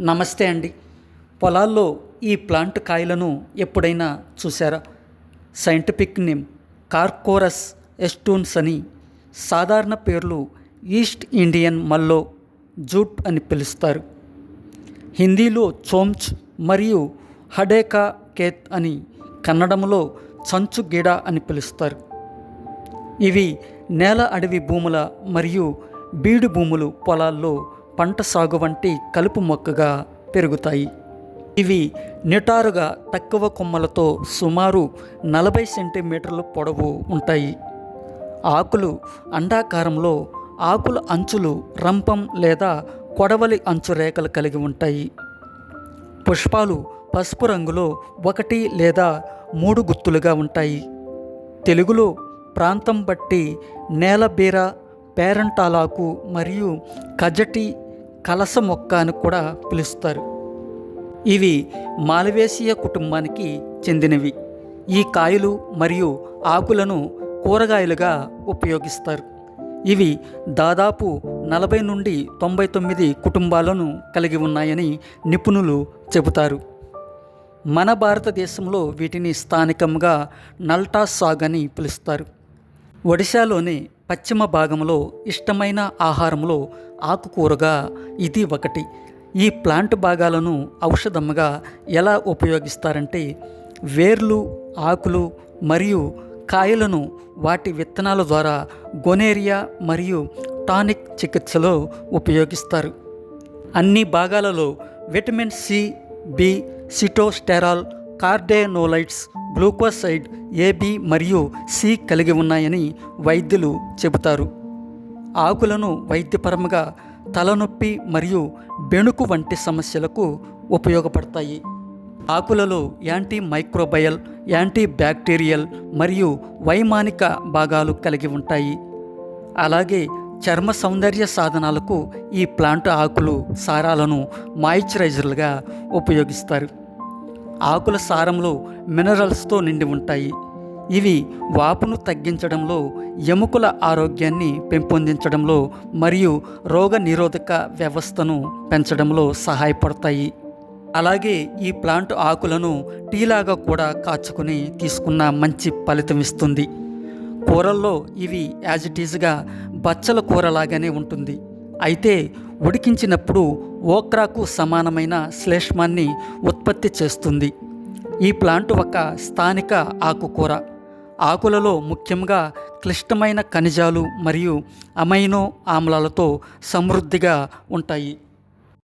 నమస్తే అండి. పొలాల్లో ఈ ప్లాంట్ కాయలను ఎప్పుడైనా చూసారా సైంటిఫిక్ నేమ్ కార్కోరస్ ఎస్టూన్స్ అని సాధారణ పేర్లు ఈస్ట్ ఇండియన్ మల్లో జూట్ అని పిలుస్తారు. హిందీలో చోమ్చ్ మరియు హడేకా కేత్ అని కన్నడంలో చంచు గిడ అని పిలుస్తారు. ఇవి నేల అడవి భూముల మరియు బీడు భూములు పొలాల్లో పంట సాగు వంటి కలుపు మొక్కగా పెరుగుతాయి. ఇవి నిటారుగా తక్కువ కొమ్మలతో సుమారు నలభై సెంటీమీటర్ల పొడవు ఉంటాయి. ఆకులు అండాకారంలో ఆకుల అంచులు రంపం లేదా కొడవలి అంచు రేఖలు కలిగి ఉంటాయి. పుష్పాలు పసుపు రంగులో ఒకటి లేదా మూడు గుత్తులుగా ఉంటాయి. తెలుగులో ప్రాంతం బట్టి నేలబీర పేరంటాలాకు మరియు కజటి కలస మొక్క అని కూడా పిలుస్తారు. ఇవి మాలవేసియ కుటుంబానికి చెందినవి. ఈ కాయలు మరియు ఆకులను కూరగాయలుగా ఉపయోగిస్తారు. ఇవి దాదాపు నలభై నుండి తొంభై తొమ్మిది కుటుంబాలను కలిగి ఉన్నాయని నిపుణులు చెబుతారు. మన భారతదేశంలో వీటిని స్థానికంగా నల్టా సాగ్ అని పిలుస్తారు. ఒడిశాలోని పశ్చిమ భాగంలో ఇష్టమైన ఆహారంలో ఆకుకూరగా ఇది ఒకటి. ఈ ప్లాంట్ భాగాలను ఔషధముగా ఎలా ఉపయోగిస్తారంటే వేర్లు ఆకులు మరియు కాయలను వాటి విత్తనాల ద్వారా గొనేరియా మరియు టానిక్ చికిత్సలో ఉపయోగిస్తారు. అన్ని భాగాలలో vitamin C B sitosterol cardenolides glucoside AB మరియు సి కలిగి ఉన్నాయని వైద్యులు చెబుతారు. ఆకులను వైద్యపరంగా తలనొప్పి మరియు బెణుకు వంటి సమస్యలకు ఉపయోగపడతాయి. ఆకులలో యాంటీ మైక్రోబయల్ యాంటీ బ్యాక్టీరియల్ మరియు వైమానిక భాగాలు కలిగి ఉంటాయి. అలాగే చర్మ సౌందర్య సాధనాలకు ఈ ప్లాంట్ ఆకులు సారాలను మాయిశ్చరైజర్లుగా ఉపయోగిస్తారు. ఆకుల సారంలో మినరల్స్తో నిండి ఉంటాయి. ఇవి వాపును తగ్గించడంలో ఎముకల ఆరోగ్యాన్ని పెంపొందించడంలో మరియు రోగ నిరోధక వ్యవస్థను పెంచడంలో సహాయపడతాయి. అలాగే ఈ ప్లాంట్ ఆకులను టీలాగా కూడా కాచుకుని తీసుకున్న మంచి ఫలితం ఇస్తుంది. కూరల్లో ఇవి యాజ్ ఇట్ ఈజ్గా బచ్చల కూరలాగానే ఉంటుంది. అయితే ఉడికించినప్పుడు ఓక్రాకు సమానమైన శ్లేష్మాన్ని ఉత్పత్తి చేస్తుంది. ఈ ప్లాంట్ ఒక స్థానిక ఆకుకూర. ఆకులలో ముఖ్యంగా క్లిష్టమైన ఖనిజాలు మరియు అమైనో ఆమ్లాలతో సమృద్ధిగా ఉంటాయి.